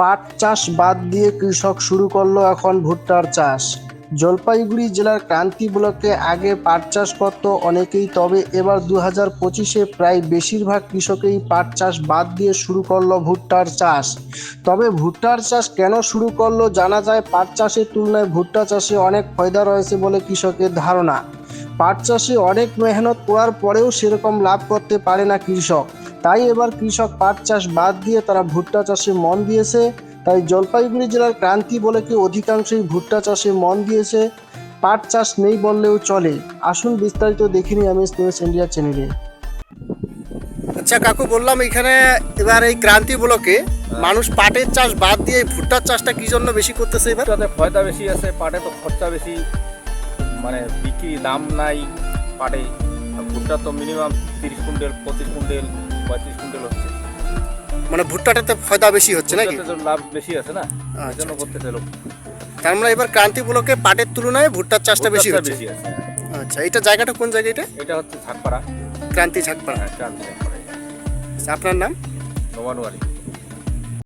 পাট চাষ বাদ দিয়ে কৃষক শুরু করল এখন ভুট্টার চাষ। জলপাইগুড়ি জেলার ক্রান্তি ব্লকে আগে পাট চাষ করত অনেকেই, তবে এবার দু হাজার পঁচিশে প্রায় বেশিরভাগ কৃষকেই পাট চাষ বাদ দিয়ে শুরু করল ভুট্টার চাষ। তবে ভুট্টার চাষ কেন শুরু করল জানা যায়, পাট চাষের তুলনায় ভুট্টা চাষে অনেক ফায়দা রয়েছে বলে কৃষকের ধারণা। পাট চাষে অনেক মেহনত করার পরেও সেরকম লাভ করতে পারে না কৃষক। তাই এবার কৃষক পাট চাষ বাদ দিয়ে তারা ভুট্টা চাষে মন দিয়েছে। তাই জলপাইগুড়ি জেলার ক্রান্তি বলে কি অধিকাংশই ভুট্টা চাষে মন দিয়েছে। পাট চাষ নেই বললেও চলে। আসুন বিস্তারিত দেখিনি আমি স্পেস ইন্ডিয়া চ্যানেলে। আচ্ছা কাকু বললাম এখানে এবার এই ক্রান্তি ব্লকে মানুষ পাটের চাষ বাদ দিয়ে ভুট্টার চাষটা কি জন্য বেশি করতেছে এবার? ভুট্টাতে ফয়দা বেশি আছে পাটে তো খরচা বেশি। মানে বিক্রি দাম নাই পাটে। ভুট্টা তো মিনিমাম তিরিশ কুইন্টাল পঁচিশ কুইন্টাল। পঁয়ত্রিশ কুইন্টাল হচ্ছে। মানে ভুট্টাটাতে ফায়দা বেশি হচ্ছে নাকি? লাভ বেশি আছে না? এজন্য এই জন্য করতেছে লোক তার মানে এবার ক্রান্তি ব্লকে পাটের তুলনায় ভুট্টার চাষটা বেশি হচ্ছে? আচ্ছা এটা জায়গাটা কোন জায়গা এটা? এটা হচ্ছে ঝাকপাড়া। ক্রান্তি ঝাকপাড়া। হ্যাঁ ক্রান্তি ঝাকপাড়া। আপনার নাম? নোমানুয়ারি